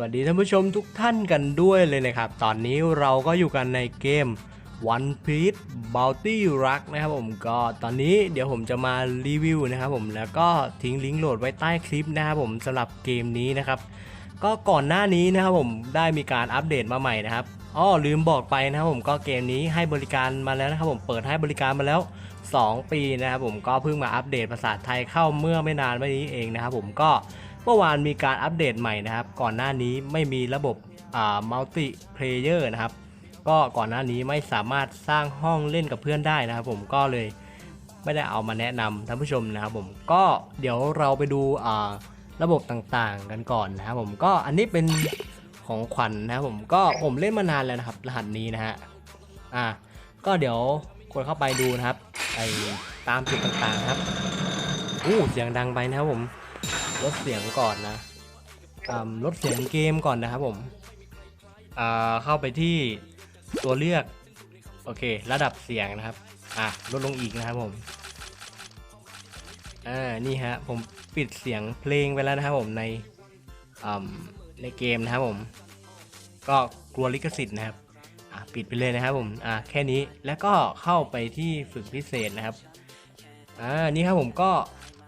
วัสดีท่านผู้ชมทุกท่านกันด้วยเลยนะครับ ตอนนี้เราก็อยู่กันในเกม One Piece Bounty Rush นะครับผมก็ตอนนี้เดี๋ยวผมจะมารีวิวนะครับผมแล้วก็ทิ้งลิงก์โหลดไว้ใต้คลิปนะครับผมสำหรับเกมนี้นะครับ ก็ก่อนหน้านี้นะครับผมได้มีการอัปเดตมาใหม่นะครับอ้อลืมบอกไปนะครับผมก็เกมนี้ให้บริการมาแล้วนะครับผมเปิดให้บริการมาแล้ว 2 ปีนะครับผมก็เพิ่งมาอัปเดตภาษาไทยเข้าเมื่อไม่นานมานี้เองนะครับผมก็ เมื่อวานมีการอัปเดตใหม่นะครับ ก่อนหน้านี้ไม่มีระบบอ่ามัลติเพลเยอร์นะครับ ก็ก่อนหน้านี้ไม่สามารถสร้างห้องเล่นกับเพื่อนได้นะครับ ผมก็เลยไม่ได้เอามาแนะนำท่านผู้ชมนะครับผมก็เดี๋ยวเราไปดูอ่าระบบต่างๆกันก่อนนะครับผมก็อันนี้เป็นของขวัญนะครับผมก็ผมเล่นมานานแล้วนะครับ รหัสนี้นะฮะอ่าก็เดี๋ยวกดเข้าไปดูนะครับไอตามจุดต่างๆครับอู้เสียงดังไปนะครับผม ลดเสียงก่อนนะอ่าลดเสียงเกมก่อนนะครับผมอ่าเข้าไปที่ตัวเลือกโอเค ระดับเสียงนะครับ อะลดลงอีกนะครับผมอ่านี่ฮะผมปิดเสียงเพลงไปแล้วนะครับผมในอ่าในเกมนะครับผม ก็กลัวลิขสิทธิ์นะครับอะปิดไปเลยนะครับผมอะแค่นี้แล้วก็เข้าไปที่ฝึกพิเศษนะครับอ่านี่ครับผมก็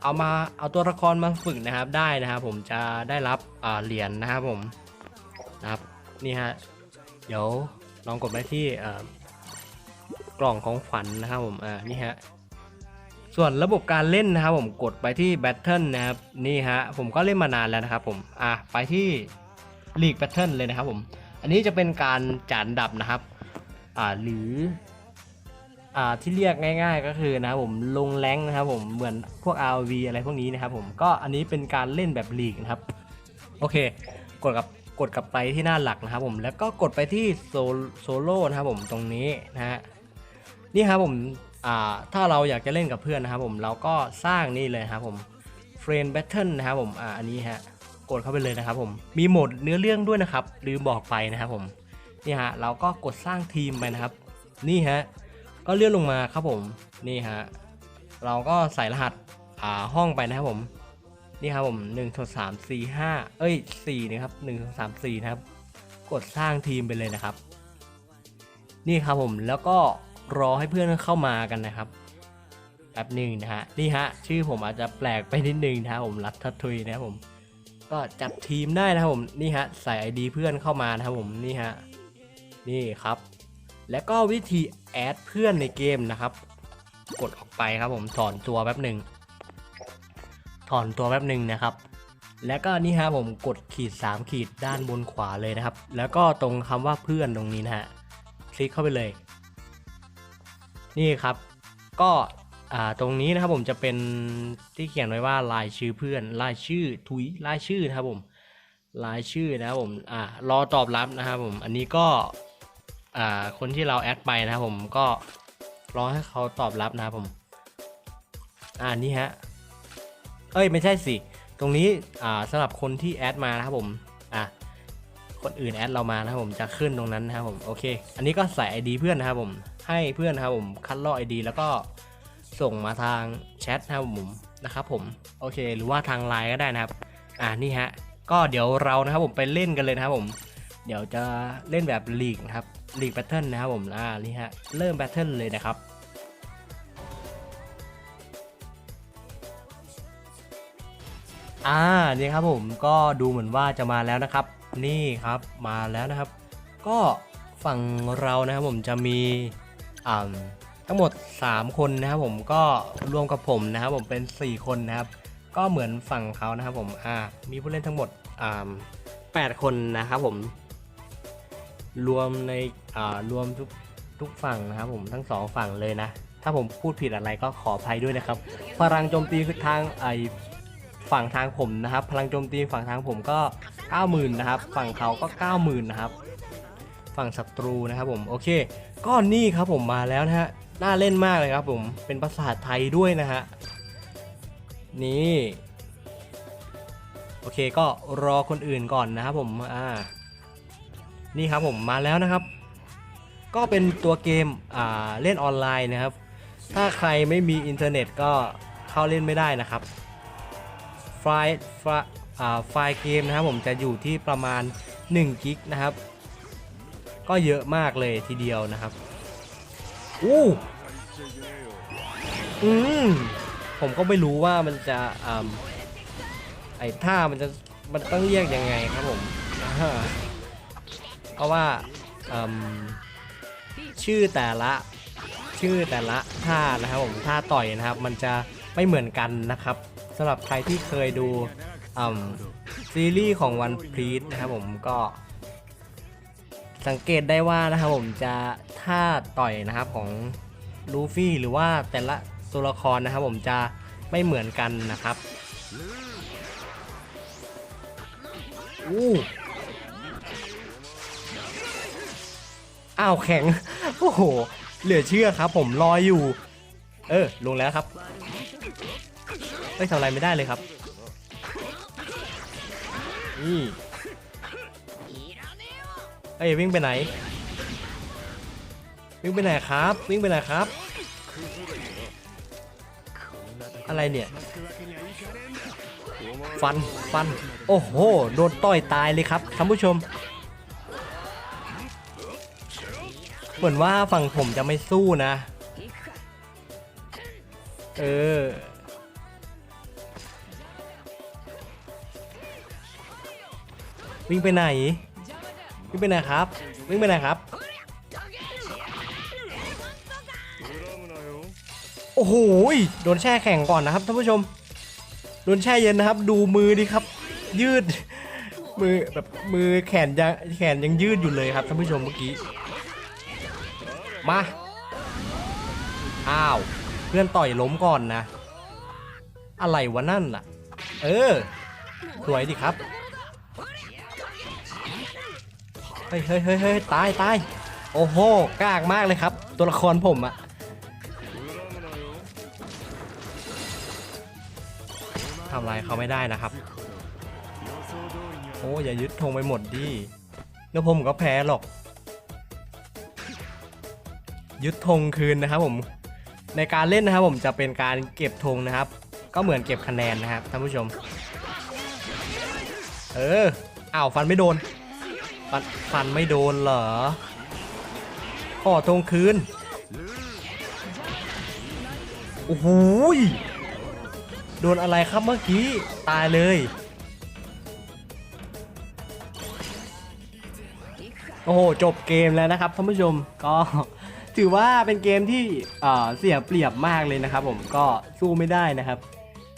เอามาเอาตัวละครมาฝึกนะครับได้นะครับ ผมจะได้รับเหรียญนะครับผมนะครับนี่ฮะเดี๋ยวลองกดไปที่กล่องของขวัญนะครับผมอ่านี่ฮะส่วนระบบการเล่นนะครับผมกดไปที่ Battle นะครับนี่ฮะผมก็เล่นมานานแล้วนะครับผมอ่าไปที่ League Battle เลยนะครับผมอันนี้จะเป็นการจานดับนะครับอ่าหรือ อ่าที่เรียกง่าย ๆ ก็คือนะครับผมลงแรงนะครับผมเหมือนพวก RV อะไรพวกนี้นะครับผมก็อันนี้เป็นการเล่นแบบลีกนะครับโอเค กดกับกดกลับไปที่หน้าหลักนะครับผมแล้วก็กดไปที่โซโซโล่นะครับผมตรงนี้นะฮะนี่ครับผมถ้าเราอยากจะเล่นกับเพื่อนนะครับผมเราก็สร้างนี่เลยครับผม Friend Battle นะครับผมออันนี้ฮะกดเข้าไปเลยนะครับผมมีโหมดเนื้อเรื่องด้วยนะครับลืมบอกไปนะครับผมนี่ฮะเราก็กดสร้างทีมไปนะครับ นี่ฮะ ก็เลื่อนลงมาครับผมนี่ฮะเราก็ใส่รหัสอ่าห้องไปนะครับผมนี่ครับผมหนึ่งสองสามสี่ห้าเอ้ยสี่นะครับหนึ่งสองสามสี่นะครับ กดสร้างทีมไปเลยนะครับ นี่ครับผมแล้วก็รอให้เพื่อนเข้ามากันนะครับแป๊บหนึ่งนะฮะนี่ฮะชื่อผมอาจจะแปลกไปนิดนึงนะครับผมรัฐทุยนะครับผมก็จัดทีมได้นะครับผมนี่ฮะใส่ ID เพื่อนเข้ามานะครับผมนี่ฮะนี่ครับ แล้วก็วิธีแอดเพื่อนในเกมนะครับ กดออกไปครับผมถอนตัวแป๊บหนึ่งถอนตัวแป๊บหนึ่งนะครับ แล้วก็นี่ฮะผมกดขีด 3 ขีดด้านบนขวาเลยนะครับ แล้วก็ตรงคำว่าเพื่อนตรงนี้นะฮะคลิกเข้าไปเลย นี่ครับ ก็ตรงนี้นะครับผมจะเป็นที่เขียนไว้ว่ารายชื่อเพื่อนรายชื่อทุยรายชื่อนะครับผมรายชื่อนะครับผมอ่ารอตอบรับนะครับผมอันนี้ก็ อ่าคนที่เราแอดไปนะครับผมก็รอให้เขาตอบรับนะครับผม อ่านี่ฮะ เอ้ยไม่ใช่สิ ตรงนี้อ่าสำหรับคนที่แอดมานะครับผมอะคนอื่นแอดเรามานะครับผมจะขึ้นตรงนั้นนะครับผมโอเค อันนี้ก็ใส่ ID เพื่อนนะครับผมให้เพื่อนนะครับผมคัดลอก ID แล้วก็ส่งมาทางแชทนะครับผมนะครับผมโอเค หรือว่าทางไลน์ก็ได้นะครับ อ่านี่ฮะก็เดี๋ยวเรานะครับผมไปเล่นกันเลยนะครับผม เดี๋ยวจะเล่นแบบลีกนะครับ ลีกแบทเทิลนะครับผมอ่านี่ฮะเริ่มแบทเทิลเลยนะครับอ่านี่ครับผมก็ดูเหมือนว่าจะมาแล้วนะครับ นี่ครับมาแล้วนะครับ ก็ฝั่งเรานะครับผมจะมีอ่าทั้งหมด 3 คนนะครับผมก็รวมกับผมนะครับผมเป็น 4 คนนะครับ ก็เหมือนฝั่งเขานะครับผมอ่ามีผู้เล่นทั้งหมดอ่า8คนนะครับผม รวมในอ่ารวมทุกทุกฝั่งนะครับผมทั้งสองฝั่งเลยนะ ถ้าผมพูดผิดอะไรก็ขออภัยด้วยนะครับ พลังโจมตีคือทางไอฝั่งทางผมนะครับ พลังโจมตีฝั่งทางผมก็ 90,000นะครับ ฝั่งเขาก็ 90,000นะครับ ฝั่งศัตรูนะครับผมโอเค ก็นี่ครับผมมาแล้วนะฮะน่าเล่นมากเลยครับผมเป็นภาษาไทยด้วยนะฮะนี่โอเคก็รอคนอื่นก่อนนะครับผมอ่า นี่ครับผมมาแล้วนะครับ ก็เป็นตัวเกมอ่าเล่นออนไลน์นะครับ ถ้าใครไม่มีอินเทอร์เน็ตก็เข้าเล่นไม่ได้นะครับไฟล์ไฟล์อ่าไฟล์เกมนะครับผมจะอยู่ที่ประมาณ1กิกนะครับ ก็เยอะมากเลยทีเดียวนะครับอู้อืมผมก็ไม่รู้ว่ามันจะอ่าไอ้ท่ามันจะมันต้องเรียกยังไงครับผมอ่า เพราะว่าชื่อแต่ละชื่อแต่ละท่านะครับผมท่าต่อยนะครับ มันจะไม่เหมือนกันนะครับสำหรับใครที่เคยดูซีรีส์ของ One Piece นะครับผมก็สังเกตได้ว่านะครับผมจะท่าต่อยนะครับของลูฟี่หรือว่าแต่ละตัวละครนะครับผมจะไม่เหมือนกันนะครับอู้ อ้าวแข็ง โอ้โห เหลือเชื่อครับ ผมรอยอยู่ เออ ลงแล้วครับไม่ทำอะไรไม่ได้เลยครับ นี่ เอ้ยวิ่งไปไหน วิ่งไปไหนครับ วิ่งไปไหนครับ อะไรเนี่ย ฟัน ฟัน โอ้โห โดนต่อยตายเลยครับท่านผู้ชม เหมือนว่าฝั่งผมจะไม่สู้นะ เออ วิ่งไปไหน วิ่งไปไหนครับ วิ่งไปไหนครับ โอ้โหโดนแช่แข็งก่อนนะครับท่านผู้ชม โดนแช่เย็นนะครับ ดูมือดิครับ ยืด มือแบบมือแขนยังแขนยังยืดอยู่เลยครับท่านผู้ชมเมื่อกี้ มา อ้าว เพื่อนต่อยล้มก่อนนะ อะไรวะนั่นล่ะ เออ สวยดิครับเฮ้ยเฮ้ยเฮ้ยเฮ้ยตายตายโอ้โหกากมากเลยครับ ตัวละครผมอะทำอะไรเขาไม่ได้นะครับ โอ้อย่ายึดธงไปหมดดิเดี๋ยวผมก็แพ้หรอก ยึดธงคืนนะครับผมในการเล่นนะครับผมจะเป็นการเก็บธงนะครับ ก็เหมือนเก็บคะแนนนะครับท่านผู้ชม เอออ้าวฟันไม่โดนฟันฟันไม่โดนเหรอขอทงคืนโอ้โหยโดนอะไรครับเมื่อกี้ตายเลยโอ้โหจบเกมแล้วนะครับท่านผู้ชมก็ ถือว่าเป็นเกมที่เสียเปรียบมากเลยนะครับ ผมก็สู้ไม่ได้นะครับ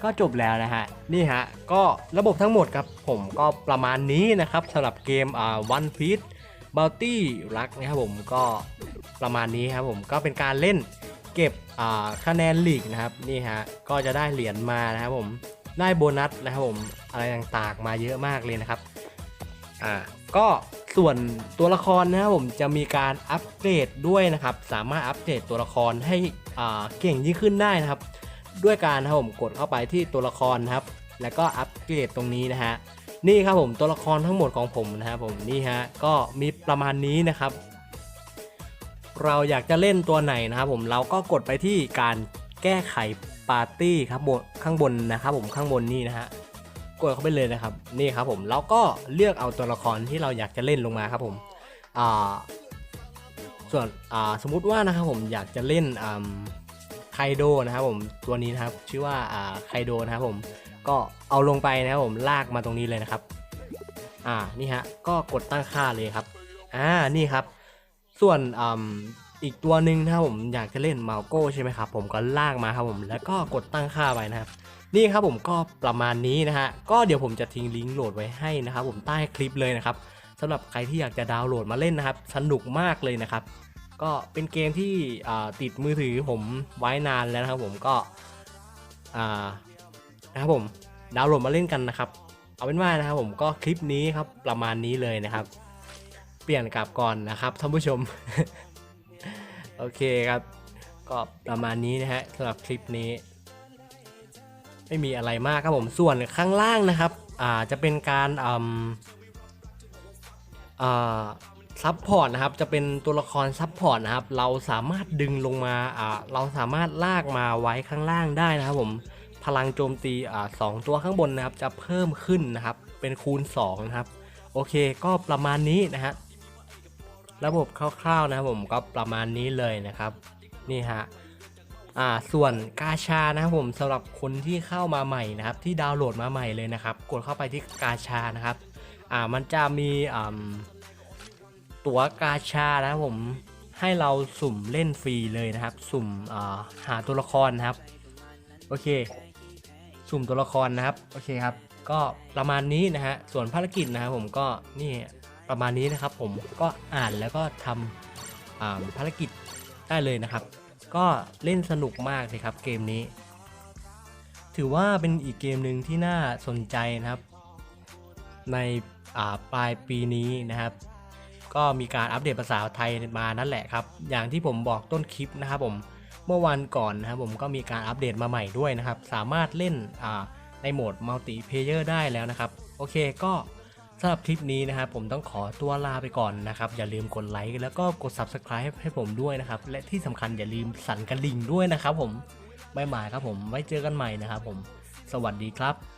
ก็จบแล้วนะฮะนี่ฮะก็ระบบทั้งหมดครับผมก็ประมาณนี้นะครับสำหรับเกมอ่า One Piece Bounty รักนะครับผมก็ประมาณนี้ครับผมก็เป็นการเล่นเก็บอ่าคะแนนลีกนะครับนี่ฮะก็จะได้เหรียญมานะครับผมได้โบนัสนะครับผมอะไรต่างๆมาเยอะมากเลยนะครับอ่าก็ ส่วนตัวละครนะครับผมจะมีการอัปเกรดด้วยนะครับ สามารถอัปเกรดตัวละครให้เก่งยิ่งขึ้นได้นะครับ ด้วยการนะครับผมกดเข้าไปที่ตัวละครนะครับ แล้วก็อัปเกรดตรงนี้นะฮะนี่ครับผมตัวละครทั้งหมดของผมนะครับผมนี่ฮะก็มีประมาณนี้นะครับ เราอยากจะเล่นตัวไหนนะครับผมเราก็กดไปที่การแก้ไขปาร์ตี้ครับบนข้างบนนะครับผมข้างบนนี่นะฮะ กดเข้าไปเลยนะครับนี่ครับผมเราก็เลือกเอาตัวละครที่เราอยากจะเล่นลงมาครับผมอ่าส่วนอ่าสมมุติว่านะครับผมอยากจะเล่นอ่าไคโดนะครับผมตัวนี้นะครับชื่อว่าอ่าไคโดนะครับผมก็เอาลงไปนะครับผมลากมาตรงนี้เลยนะครับ อ่านี่ฮะก็กดตั้งค่าเลยครับอ่านี่ครับ ส่วนอ่า อีกตัวหนึ่งนะครับผมอยากจะเล่นมาโก้ใช่ไหมครับผมก็ลากมาครับผมแล้วก็กดตั้งค่าไว้นะครับนี่ครับผมก็ประมาณนี้นะฮะก็เดี๋ยวผมจะทิ้งลิงก์โหลดไว้ให้นะครับผมใต้คลิปเลยนะครับสำหรับใครที่อยากจะดาวน์โหลดมาเล่นนะครับ สนุกมากเลยนะครับ ก็เป็นเกมที่ติดมือถือผมไว้นานแล้วนะครับผมก็นะครับผมดาวน์โหลดมาเล่นกันนะครับ เอาเป็นว่านะครับผมก็คลิปนี้ครับประมาณนี้เลยนะครับ เปลี่ยนกลับก่อนนะครับท่านผู้ชม เคครับ ก็ประมาณนี้นะฮะสำหรับคลิปนี้ ไม่มีอะไรมากครับผมส่วนข้างล่างนะครับอ่าจะเป็นการอ่าซับพอร์ตนะครับจะเป็นตัวละครซับพอร์ตนะครับเราสามารถดึงลงมาอ่าเราสามารถลากมาไว้ข้างล่างได้นะครับผมพลังโจมตีอ่าสองตัวข้างบนนะครับจะเพิ่มขึ้นนะครับเป็นคูณ2นะครับโอเคก็ประมาณนี้นะฮะ ระบบคร่าวๆนะครับผมก็ประมาณนี้เลยนะครับ นี่ฮะอ่าส่วนกาชานะครับผมสำหรับคนที่เข้ามาใหม่นะครับ ที่ดาวน์โหลดมาใหม่เลยนะครับ กดเข้าไปที่กาชานะครับอ่ามันจะมีอ่าตั๋วกาชานะครับผมให้เราสุ่มเล่นฟรีเลยนะครับ สุ่มอ่าหาตัวละครนะครับ โอเค สุ่มตัวละครนะครับ โอเคครับ ก็ประมาณนี้นะฮะ ส่วนภารกิจนะครับผมก็นี่ ประมาณนี้นะครับผมก็อ่านแล้วก็ทำภารกิจได้เลยนะครับ ก็เล่นสนุกมากเลยครับเกมนี้ ถือว่าเป็นอีกเกมหนึ่งที่น่าสนใจนะครับ ในปลายปีนี้นะครับ ก็มีการอัปเดตภาษาไทยมานั่นแหละครับ อย่างที่ผมบอกต้นคลิปนะครับผมเมื่อวันก่อนนะครับผมก็มีการอัปเดตมาใหม่ด้วยนะครับ สามารถเล่นในโหมดมัลติเพเยอร์ได้แล้วนะครับ โอเคก็ำหรับคลิปนี้นะครับผมต้องขอตัวลาไปก่อนนะครับ อย่าลืมกดไลค์แล้วก็กด Subscribe ให้ผมด้วยนะครับ และที่สำคัญอย่าลืมสั่นกระดิ่งด้วยนะครับผมบ๊ายบายครับผมไว้เจอกันใหม่นะครับผม สวัสดีครับ